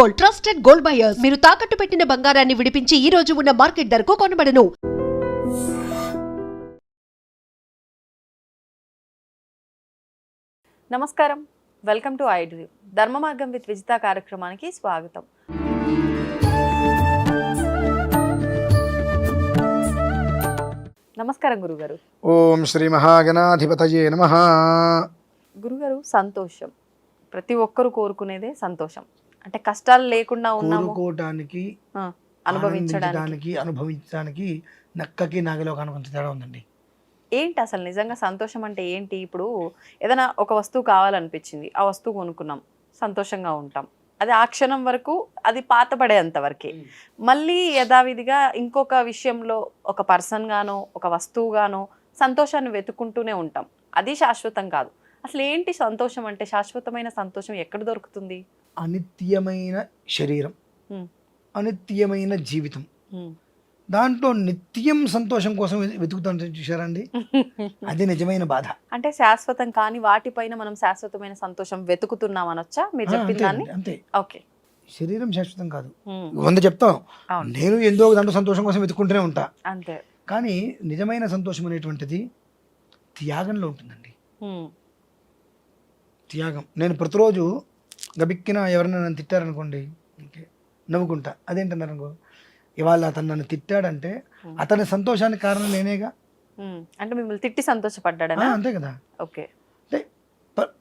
Gold trusted gold buyers. మీరు తాకట్టు పెట్టిన బంగారాన్ని విడిపించి ఈ రోజు ఉన్న మార్కెట్ ధరకు కొనబడను. నమస్కారం. Welcome to I dream. ధర్మ మార్గం విత్ విజిత కార్యక్రమానికి స్వాగతం. నమస్కారం గురుగారు. ఓం శ్రీ మహాగణాధిపతయే నమ. గురుగారు సంతోషం. ప్రతి ఒక్కరు కోరుకునేదే సంతోషం. అంటే కష్టాలు లేకుండా కోరుకోవటానికి ఆ, అనుభవించడానికి. అనుభవించడానికి నక్కకి నాగలో తేడా ఉందండి. ఏంటి అసలు నిజంగా సంతోషం అంటే ఏంటి? ఇప్పుడు ఏదైనా ఒక వస్తువు కావాలనిపించింది ఆ వస్తువు కొనుక్కున్నాం సంతోషంగా ఉంటాం. అది ఆ క్షణం వరకు అది పాతపడేంత వరకే. మళ్ళీ యథావిధిగా ఇంకొక విషయంలో ఒక పర్సన్ గానో ఒక వస్తువు గానో సంతోషాన్ని వెతుక్కుంటూనే ఉంటాం. అది శాశ్వతం కాదు. అసలు ఏంటి సంతోషం అంటే శాశ్వతమైన సంతోషం ఎక్కడ దొరుకుతుంది? అనిత్యమైన శరీరం. అనిత్యమైన జీవితం. దాంట్లో నిత్యం సంతోషం కోసం వెతుకుతాను చూసారండి అది నిజమైన బాధ. అంటే శాశ్వతం కాని వాటిపైన మనం శాశ్వతమైన సంతోషం వెతుకుతున్నాం అనొచ్చా? మీరు అంతే ఓకే. శరీరం శాశ్వతం కాదు. వంద చెప్తాం. నేను ఎందో దాంట్లో సంతోషం కోసం వెతుకుంటూనే ఉంటా. అంతే. కానీ నిజమైన సంతోషం అనేటువంటిది త్యాగంలో ఉంటుందండి. త్యాగం. నేను ప్రతిరోజు గబిక్కిన ఎవరైనా నన్ను తిట్టారనుకోండి నవ్వుకుంటా. అదేంటన్నారు అనుకో ఇవాళ అతను నన్ను తిట్టాడంటే. అతని సంతోషానికి కారణం నేనేగా. అంటే మిమ్మల్ని తిట్టి ఆ, సంతోషపడ్డాడనా అంతే కదా. ఓకే. అంటే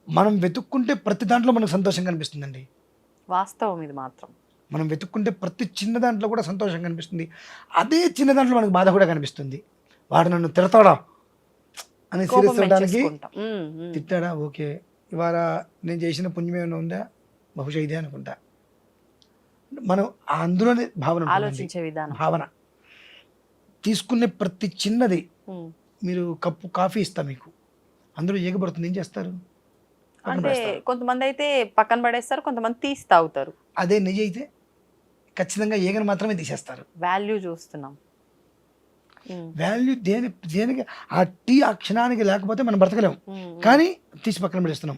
మనం వెతుక్కుంటే ప్రతి దాంట్లో మనకు సంతోషం కనిపిస్తుందండి. వాస్తవం ఇది మాత్రం. మనం వెతుక్కుంటే ప్రతి చిన్న దాంట్లో కూడా సంతోషం కనిపిస్తుంది. అదే చిన్న దాంట్లో మనకు బాధ కూడా కనిపిస్తుంది. వాడు నన్ను తిడతాడా? అని సీరియస్. తిట్టాడా? ఓకే. ఇవాళ నేను చేసిన పుణ్యం ఏమైనా ఉందా? బహుశా ఇదే అనుకుంటా. మనం అందులోనే భావన. ఆలోచించే విధానం. భావన. తీసుకునే ప్రతి చిన్నది. మీరు కప్పు కాఫీ ఇస్తా మీకు. అందులో ఏగబడుతుంది ఏం చేస్తారు? అంటే. కొంతమంది అయితే పక్కన పడేస్తారు కొంతమంది తీసి తాగుతారు. అదే నెయ్యి అయితే ఖచ్చితంగా ఏగని మాత్రమే తీసేస్తారు. వాల్యూ చూస్తున్నాం. వాల్యూ దేని దేనికి ఆ టీ ఆ క్షణానికి లేకపోతే మనం బ్రతకలేం. హ్మ్, కానీ తీసి పక్కన పడేస్తున్నాం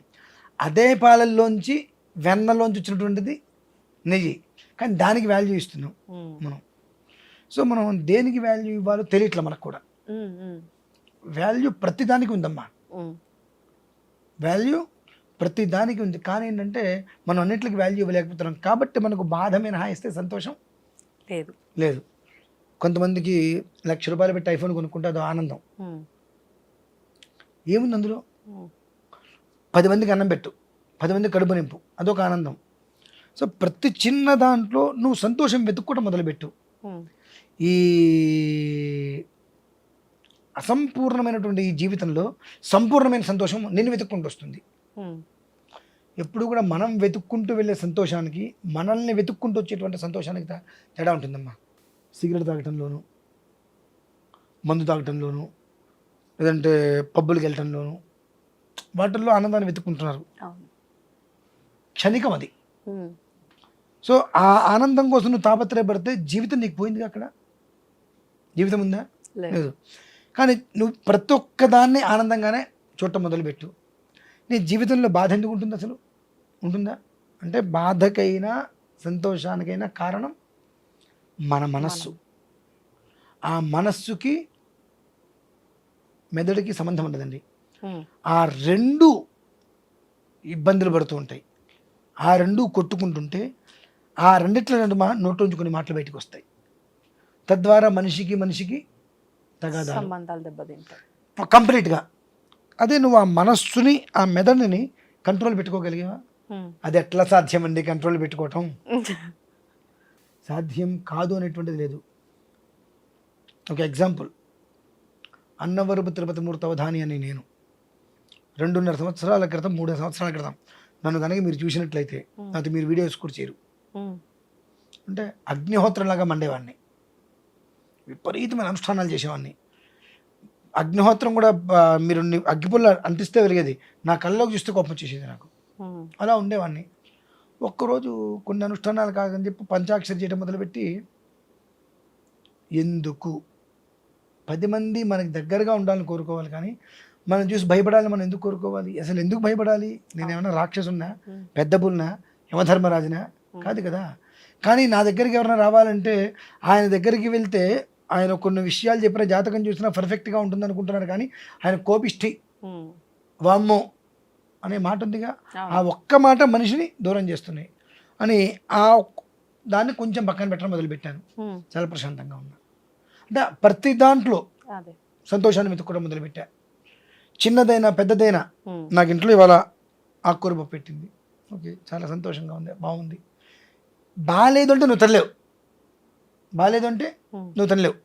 అదే పాలల్లోంచి వెన్నలోంచి వచ్చినటువంటిది నెయ్యి. కానీ దానికి వాల్యూ ఇస్తున్నాం మనం. సో మనం దేనికి వాల్యూ ఇవ్వాలో తెలియట్లే మనకు కూడా. వాల్యూ ప్రతి దానికి ఉందమ్మా. వాల్యూ ప్రతి దానికి ఉంది. కానీ ఏంటంటే మనం అన్నింటికి వాల్యూ ఇవ్వలేకపోతున్నాం. కాబట్టి మనకు బాధ మినహాయిస్తే సంతోషం లేదు. లేదు. కొంతమందికి లక్ష రూపాయలు పెట్టి ఐఫోన్ కొనుక్కుంటే అదో ఆనందం. ఏముంది అందులో. పది మందికి అన్నం పెట్టు. పది మందికి కడుపు నింపు. అదొక ఆనందం. సో ప్రతి చిన్న దాంట్లో నువ్వు సంతోషం వెతుక్కోవడం మొదలుపెట్టు. ఈ అసంపూర్ణమైనటువంటి ఈ జీవితంలో సంపూర్ణమైన సంతోషం నిన్ను వెతుక్కుంటూ వస్తుంది. ఎప్పుడు కూడా మనం వెతుక్కుంటూ వెళ్ళే సంతోషానికి మనల్ని వెతుక్కుంటూ వచ్చేటువంటి సంతోషానికి తేడా ఉంటుందమ్మా. సిగరెట్ తాగటంలోను మందు తాగటంలోను లేదంటే పబ్బులకి వెళ్ళటంలోను వాటిల్లో ఆనందాన్ని వెతుక్కుంటున్నారు. క్షణికం అది. సో ఆ ఆనందం కోసం నువ్వు తాపత్రయపడితే జీవితం నీకు పోయింది అక్కడ? జీవితం ఉందా? లేదు. కానీ నువ్వు ప్రతి ఒక్క దాన్ని ఆనందంగానే చూడటం మొదలుపెట్టు. నీ జీవితంలో బాధ ఎందుకు ఉంటుంది అసలు? ఉంటుందా? అంటే బాధకైనా సంతోషానికైనా కారణం మన మనస్సు. ఆ మనస్సుకి మెదడుకి సంబంధం ఉండదండి. ఆ రెండు ఇబ్బందులు పడుతూ ఉంటాయి. ఆ రెండు కొట్టుకుంటుంటే ఆ రెండిట్లో రెండు మా నోట్లోంచి కొన్ని మాటలు బయటకు వస్తాయి తద్వారా మనిషికి మనిషికి తగాదాలు. సంబంధాలు దెబ్బతింటాయి. కంప్లీట్గా. అదే నువ్వు ఆ మనస్సుని ఆ మెదడుని కంట్రోల్ పెట్టుకోగలిగావా. అది ఎట్లా సాధ్యం అండి కంట్రోల్ పెట్టుకోవటం? సాధ్యం కాదు అనేటువంటిది లేదు. ఒక ఎగ్జాంపుల్. అన్నవరపు తిరుపతి మూర్తి అవధాని అని నేను. రెండున్నర సంవత్సరాల క్రితం మూడు సంవత్సరాల క్రితం. నన్ను కనుక మీరు చూసినట్లయితే అది మీరు వీడియోస్ కూడా చేయరు. అంటే అగ్నిహోత్రంలాగా మండేవాడిని. విపరీతమైన అనుష్ఠానాలు చేసేవాడిని. అగ్నిహోత్రం కూడా మీరు అగ్గిపుల్ల అంటిస్తే వెలిగేది. నా కళ్ళలోకి చూస్తే కోపం వచ్చేసేది నాకు. అలా ఉండేవాడిని. ఒక్కరోజు కొన్ని అనుష్ఠానాలు కాదని చెప్పి పంచాక్షరి చేయడం మొదలుపెట్టి ఎందుకు? పది మంది మనకి దగ్గరగా ఉండాలని కోరుకోవాలి కానీ మనం చూసి భయపడాలి మనం ఎందుకు కోరుకోవాలి? అసలు ఎందుకు భయపడాలి? నేను ఏమైనా రాక్షసున్నా. పెద్ద పుల్నా యమధర్మరాజునా? కాదు కదా. కానీ నా దగ్గరికి ఎవరైనా రావాలంటే ఆయన దగ్గరికి వెళ్తే ఆయన కొన్ని విషయాలు చెప్పిన జాతకం చూసినా పర్ఫెక్ట్గా ఉంటుంది అనుకుంటున్నాడు కానీ ఆయన కోపిష్టి. ఉమ్. వామ్మో అనే మాట ఉందిగా. ఆ. ఒక్క మాట మనిషిని దూరం చేస్తున్నాయి. అని ఆ దాన్ని కొంచెం పక్కన పెట్టడం మొదలుపెట్టాను. చాలా ప్రశాంతంగా ఉన్నా. అంటే ప్రతి దాంట్లో సంతోషాన్ని వెతుక్కోవడం మొదలుపెట్టా. చిన్నదైనా పెద్దదైనా. నాకు ఇంట్లో ఇవాళ ఆకుకూర పప్పు పెట్టింది. ఓకే చాలా సంతోషంగా ఉంది బాగుంది. బాగాలేదు అంటే నువ్వు తినలేవు. బాగాలేదు అంటే. నువ్వు తినలేవు.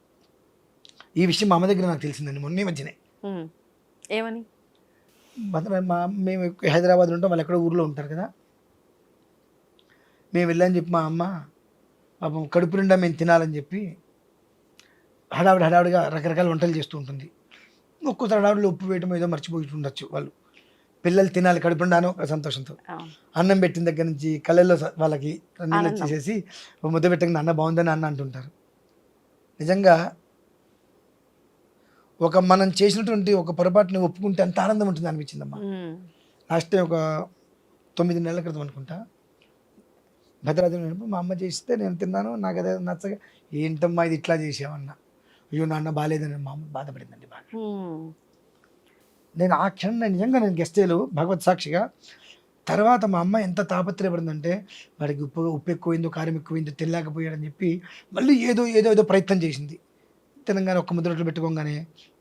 ఈ విషయం మా అమ్మ దగ్గర నాకు తెలిసిందండి మొన్న మధ్యనే. ఏమని? మా మేము హైదరాబాద్లో ఉంటాం వాళ్ళు ఎక్కడో ఊర్లో ఉంటారు కదా. మేము వెళ్ళని చెప్పి మా అమ్మ పాపం కడుపు నిండా మేము తినాలని చెప్పి హడావిడి హడావిడిగా రకరకాల వంటలు చేస్తూ ఉంటుంది. ఒక్కోసారి హడావిడిలో ఉప్పు వేయటం ఏదో మర్చిపోయి ఉండొచ్చు వాళ్ళు పిల్లలు తినాలి కడుపు నిండాను ఒక సంతోషంతో. అన్నం పెట్టిన దగ్గర నుంచి కళ్ళల్లో వాళ్ళకి నీళ్ళు. వచ్చేసేసి "ఓ ముద్ద పెట్టకుండా అన్న బాగుందని అన్న అంటుంటారు నిజంగా ఒక మనం చేసినటువంటి ఒక పొరపాటుని ఒప్పుకుంటే ఎంత ఆనందం ఉంటుంది అనిపించిందమ్మా. లాస్ట్ టైం ఒక తొమ్మిది నెలల క్రితం అనుకుంటా భద్రాద్రి మా అమ్మ చేస్తే నేను తిన్నాను నాకు అదే నచ్చగా ఏంటమ్మా ఇది ఇట్లా చేసావన్నా అయ్యో నాన్న బాగాలేదని మా అమ్మ బాధపడిందండి బాగా. నేను ఆ క్షణం నేను నిజంగా నేను గెస్టేలు భగవత్ సాక్షిగా తర్వాత మా అమ్మ ఎంత తాపత్రయపడిందంటే వాడికి ఉప్పు ఉప్పు ఎక్కువైందో కారం ఎక్కువైందో తెలియకపోయాడని చెప్పి మళ్ళీ ఏదో ఏదో ఏదో ప్రయత్నం చేసింది. తెలంగాణ ఒక్క ముద్ర రొట్టెలు పెట్టుకోగానే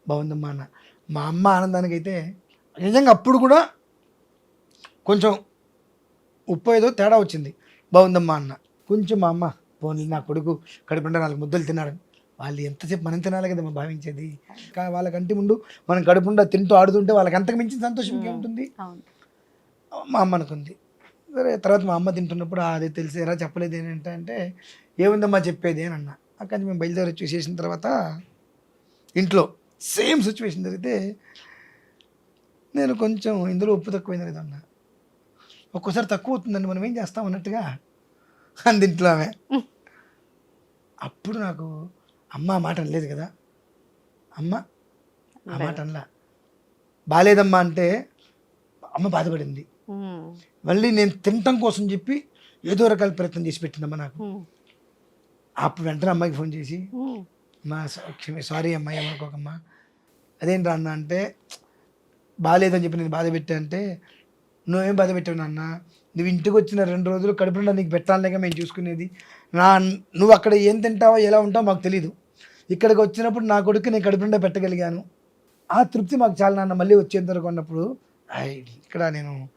బాగుందమ్మా అన్న. మా అమ్మ ఆనందానికి అయితే నిజంగా అప్పుడు కూడా కొంచెం ఉప్పు ఏదో తేడా వచ్చింది. బాగుందమ్మా అన్న. కొంచెం మా అమ్మ పోనీ నా కొడుకు కడుపుండా నాలుగు ముద్దలు తిన్నాడని వాళ్ళు ఎంతసేపు మనం తినాలి కదా మనం భావించేది? కా- వాళ్ళకంటి ముందు మనం కడుపుండా తింటూ ఆడుతుంటే వాళ్ళకి అంతకు మించిన సంతోషం ఏముంటుంది మా అమ్మ అనుకుంది. సరే తర్వాత మా అమ్మ తింటున్నప్పుడు "ఆ, అదే తెలిసి ఎలా చెప్పలేదు ఏంటంటే అంటే ఏముందమ్మా చెప్పేది? అని అన్న. అక్కడి మేము బయలుదేరి వచ్చి చేసిన తర్వాత ఇంట్లో సేమ్ సిచ్యువేషన్ జరిగితే నేను కొంచెం ఇందులో ఉప్పు తక్కువైంది లేదా అన్న. ఒక్కోసారి తక్కువ అవుతుందండి మనం ఏం చేస్తాం అన్నట్టుగా అంది ఇంట్లో ఆమె. అప్పుడు నాకు అమ్మ మాట అనలేదు కదా? అమ్మ ఆ మాట అనలా. బాలేదమ్మా అంటే అమ్మ బాధపడింది. మళ్ళీ నేను తినటం కోసం చెప్పి ఏదో రకాల ప్రయత్నం చేసి పెట్టిందమ్మా నాకు. అప్పుడు వెంటనే అమ్మాయికి ఫోన్ చేసి ఉమ్. మా క్షమి సారీ అమ్మా ఏమనుకోకమ్మా. అదేంటి అన్న అంటే బాగాలేదని చెప్పి నేను బాధ పెట్టా అంటే నువ్వేం బాధ పెట్టావు నాన్న? నువ్వు ఇంటికి వచ్చిన రెండు రోజులు కడుపులో నీకు పెట్టాలనేగా మేము చూసుకునేది. నా నువ్వు అక్కడ ఏం తింటావో ఎలా ఉంటావో మాకు తెలీదు. ఇక్కడికి వచ్చినప్పుడు నా కొడుకు నేను కడుపుండా పెట్టగలిగాను. ఆ తృప్తి మాకు చాలా నాన్న మళ్ళీ వచ్చేంత వరకు ఉన్నప్పుడు "ఐ, ఇక్కడ నేను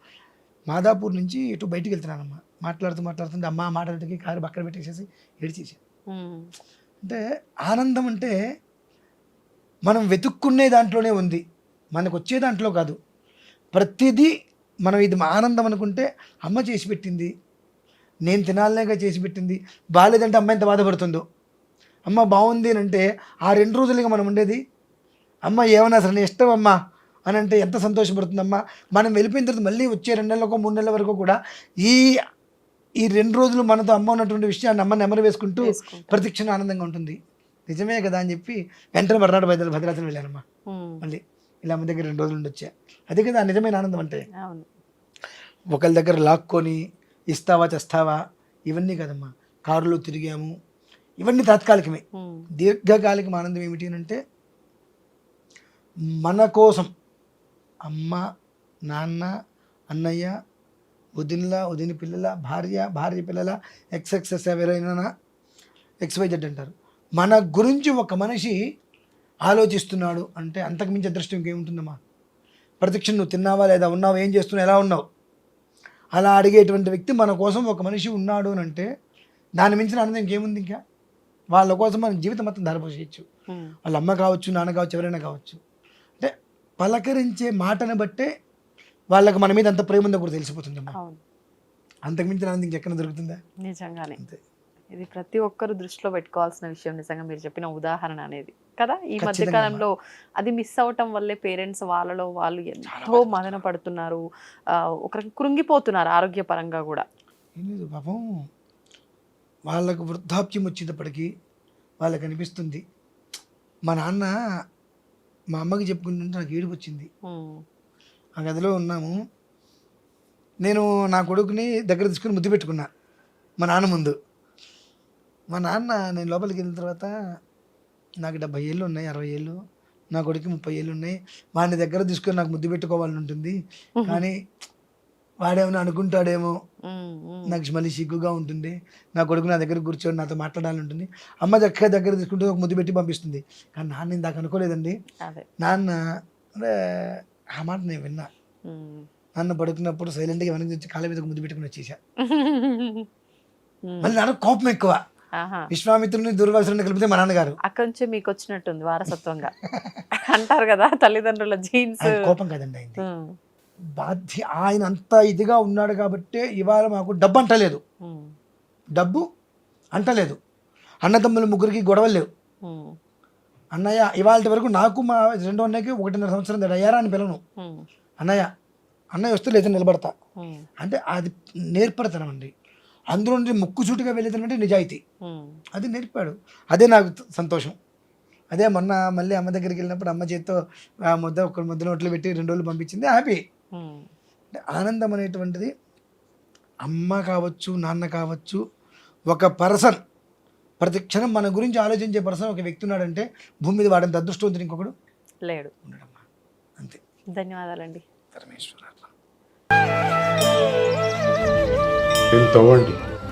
మాదాపూర్ నుంచి ఇటు బయటికి వెళ్తున్నానమ్మా. మాట్లాడుతూ మాట్లాడుతుంటే అమ్మ మాటలకి కారు పక్కన పెట్టేసేసి ఏడ్చేసి. ఉమ్. అంటే ఆనందం అంటే మనం వెతుక్కునే దాంట్లోనే ఉంది. మనకు వచ్చే దాంట్లో కాదు. ప్రతిదీ మనం ఇది ఆనందం అనుకుంటే అమ్మ చేసి పెట్టింది. నేను తినాలనేగా చేసి పెట్టింది. బాగాలేదంటే అమ్మ ఎంత బాధపడుతుందో. అమ్మ బాగుంది అని అంటే ఆ రెండు రోజులుగా మనం ఉండేది? అమ్మ ఏమన్నా సరే నీ ఇష్టం అమ్మా? అని అంటే ఎంత సంతోషపడుతుందమ్మా. మనం వెళ్ళిపోయిన తర్వాత మళ్ళీ వచ్చే రెండు నెలలకు మూడు నెలల వరకు కూడా ఈ ఈ రెండు రోజులు మనతో అమ్మ ఉన్నటువంటి విషయాన్ని అమ్మ నెమరు వేసుకుంటూ. ప్రతిక్షణ ఆనందంగా ఉంటుంది. నిజమే కదా అని చెప్పి వెంటనే మర్నాడు భద్ర భద్రాచలం వెళ్ళానమ్మా. మళ్ళీ ఇలా అమ్మ దగ్గర రెండు రోజులు ఉండొచ్చా? అదే కదా నిజమైన ఆనందం అంటే. ఒకరి దగ్గర లాక్కొని ఇస్తావా తెస్తావా ఇవన్నీ కదమ్మా. కారులో తిరిగాము. ఇవన్నీ తాత్కాలికమే. దీర్ఘకాలిక ఆనందం ఏమిటి అని అంటే మన కోసం అమ్మ నాన్న అన్నయ్య వదినల వదిన పిల్లల భార్య భార్య పిల్లల ఎక్స్ఎక్సెస్ ఎవరైనా ఎక్స్వైజెడ్ అంటారు. మన గురించి ఒక మనిషి ఆలోచిస్తున్నాడు అంటే అంతకుమించి అదృష్టం ఇంకేముంటుందమ్మా? ప్రతిక్షణ నువ్వు తిన్నావా లేదా ఉన్నావా? ఏం చేస్తున్నావు? ఎలా ఉన్నావు? అలా అడిగేటువంటి వ్యక్తి మన కోసం ఒక మనిషి ఉన్నాడు అని అంటే దాని మించిన ఆనందం ఇంకేముంది ఇంకా? వాళ్ళ కోసం మన జీవితం మొత్తం ధరపోసేయచ్చు. వాళ్ళ అమ్మ కావచ్చు నాన్న కావచ్చు ఎవరైనా కావచ్చు. అంటే పలకరించే మాటను బట్టే వాళ్ళకి మన మీద అంత ప్రేమ ఉందో కూడా తెలిసిపోతుంది అంతకుమించిన ఆనందం ఇంకెక్కడ దొరుకుతుందా? నిజంగానే. అంతే. ఇది ప్రతి ఒక్కరు దృష్టిలో పెట్టుకోవాల్సిన విషయం నిజంగా మీరు చెప్పిన ఉదాహరణ అనేది. కదా? ఈ మధ్య కాలంలో అది మిస్ అవటం వల్లే పేరెంట్స్ వాళ్ళలో వాళ్ళు ఎంతో మదన పడుతున్నారు. ఆ, ఒక రకం కృంగిపోతున్నారు ఆరోగ్యపరంగా కూడా. పాపం వాళ్ళకు వృద్ధాప్యం వచ్చేటప్పటికి వాళ్ళకి అనిపిస్తుంది. మా నాన్న మా అమ్మకి చెప్పుకుంటుంటే నాకు ఏడుపు వచ్చింది. ఆ గదిలో ఉన్నాము. నేను నా కొడుకుని దగ్గర తీసుకుని ముద్దు పెట్టుకున్నా మా నాన్న ముందు. మా నాన్న నేను లోపలికి వెళ్ళిన తర్వాత నాకు డెబ్బై ఏళ్ళు ఉన్నాయి అరవై ఏళ్ళు. నా కొడుకు ముప్పై ఏళ్ళు ఉన్నాయి. వాడిని దగ్గర తీసుకొని నాకు ముద్దు పెట్టుకోవాలని ఉంటుంది. కానీ వాడేమో అనుకుంటాడేమో. నాకు మళ్ళీ సిగ్గుగా ఉంటుంది. నా కొడుకు నా దగ్గర కూర్చొని నాతో మాట్లాడాలని ఉంటుంది. అమ్మ దగ్గర దగ్గర తీసుకుంటే ఒక ముద్దు పెట్టి పంపిస్తుంది. కానీ నాన్న ఇందాక అనుకోలేదండి. అదే. నాన్న అంటే ఆ మాట నేను విన్నా. నాన్న పడుకున్నప్పుడు సైలెంట్గా వెనక్కి తెచ్చి కాళ్ళ మీద ఒక ముద్దు పెట్టుకుని వచ్చేసా. మళ్ళీ నాన్న కోపం ఎక్కువ. విశ్వామిత్రుని దుర్వాసుని కలిపితే మా నాన్నగారు. అక్కడి నుంచి మీకు వచ్చినట్టుంది వారసత్వంగా. అంటారు కదా తల్లిదండ్రుల జీన్స్ కోపం కాదండి ఆయన బాధ్య ఆయన అంత ఇదిగా ఉన్నాడు కాబట్టే ఇవాళ మాకు డబ్బు అంటలేదు. డబ్బు అంటలేదు. అన్నదమ్ముల ముగ్గురికి గొడవలు లేవు. అన్నయ్య ఇవాళ వరకు నాకు మా రెండో అన్నయ్యకి ఒకటిన్నర సంవత్సరం తేడా అయ్యారా అని పిలను అన్నయ్య అన్నయ్య వస్తే లేదా నిలబడతా. అంటే అది నేర్పడతనం అండి. అందులో నుండి ముక్కుసూటిగా వెళ్ళేది అంటే నిజాయితీ. అది నేర్పాడు. అదే నాకు సంతోషం. అదే మొన్న మళ్ళీ అమ్మ దగ్గరికి వెళ్ళినప్పుడు అమ్మ చేత్తో ఆ ముద్ద ఒక ముద్ద నోట్లో పెట్టి రెండు రోజులు పంపించింది హ్యాపీ. అంటే ఆనందం అనేటువంటిది అమ్మ కావచ్చు నాన్న కావచ్చు ఒక పర్సన్ ప్రతి క్షణం మన గురించి ఆలోచించే పర్సన్ ఒక వ్యక్తి ఉన్నాడంటే భూమి మీద వాడంత అదృష్టవంతుడు ఇంకొకడు లేడు. ఉండడమ్మా. అంతే. ధన్యవాదాలండి. పరమేశ్వర తవ్వండి